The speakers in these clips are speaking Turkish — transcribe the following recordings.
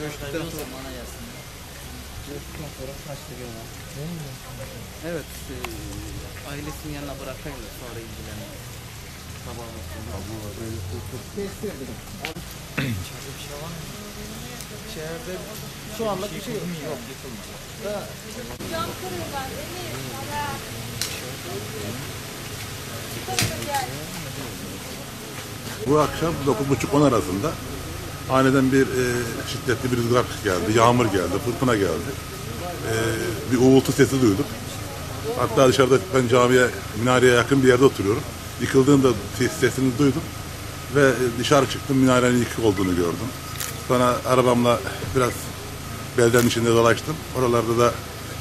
Göçtükten sonra. bana yazsın. Göçtükten sonra kaçtı gene. Evet. E, ailesinin yanına bırakayım da sonra. Babamız. Kestirdim. İçeride bir şey var mı? İçeride şu anlık bir şey yok. Cam kırıyorlar. Bu akşam 9.30-10 arasında aniden bir e, şiddetli bir rüzgar geldi, yağmur geldi, fırtına geldi. E, bir uğultu sesi duyduk. Hatta dışarıda ben camiye, minareye yakın bir yerde oturuyorum. Yıkıldığında ses- sesini duydum ve e, dışarı çıktım, minarenin yıkık olduğunu gördüm. Sonra arabamla biraz beldenin içinde dolaştım. Oralarda da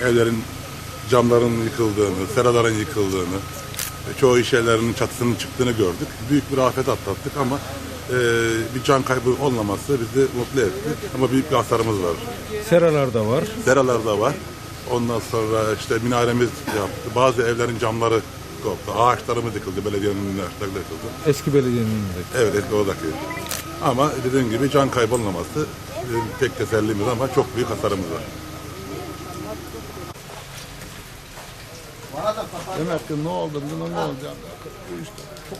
evlerin camların yıkıldığını, seraların yıkıldığını, e, çoğu iş yerlerinin çatısının çıktığını gördük. Büyük bir afet atlattık ama e, bir can kaybı olmaması bizi mutlu etti. Ama büyük bir hasarımız var. Seralar da var. Seralar da var. Ondan sonra işte minaremiz yaptı. Bazı evlerin camları koptu. Ağaçlarımız yıkıldı. Belediyenin ağaçları da yıkıldı. Eski belediyenin önünde. Evet eski oradaki. Ama dediğim gibi can kaybı olmaması e, tek tesellimiz ama çok büyük hasarımız var. Demek ki ne oldu buna ne olacak? Bu işte çok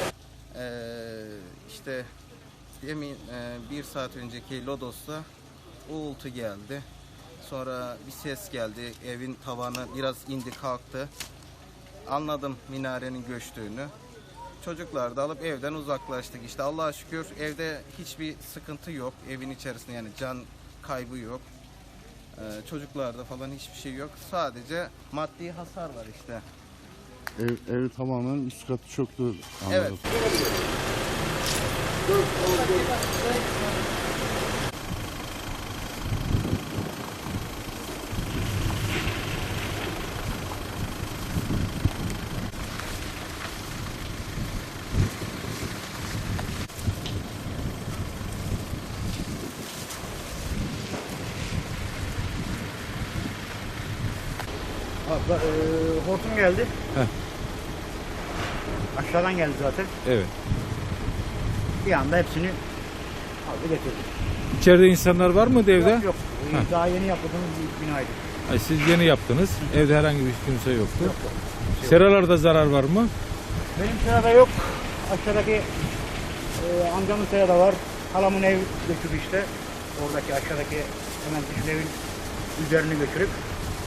Ee, işte demin e, bir saat önceki Lodos'ta uğultu geldi. Sonra bir ses geldi. Evin tavanı biraz indi kalktı. Anladım minarenin göçtüğünü. Çocuklar da alıp evden uzaklaştık. İşte Allah'a şükür evde hiçbir sıkıntı yok. Evin içerisinde yani can kaybı yok. Ee, çocuklarda falan hiçbir şey yok. Sadece maddi hasar var işte. Ev, ev tamamen üst katı çöktü. anladım. Evet. Abla, e, hortum geldi. Heh. Aşağıdan geldi zaten. Evet. Bir anda hepsini aldı getirdi. İçeride insanlar var mı evde? Yok yok. Heh. daha yeni yapıldığımız bir binaydı. Ay, siz yeni yaptınız. Evde herhangi bir kimse yoktu. Seralarda zarar var mı? Benim sırada yok. Aşağıdaki e, amcamın sırada var. Halamın ev götürdü işte. Oradaki aşağıdaki hemen bizim evin üzerini götürüp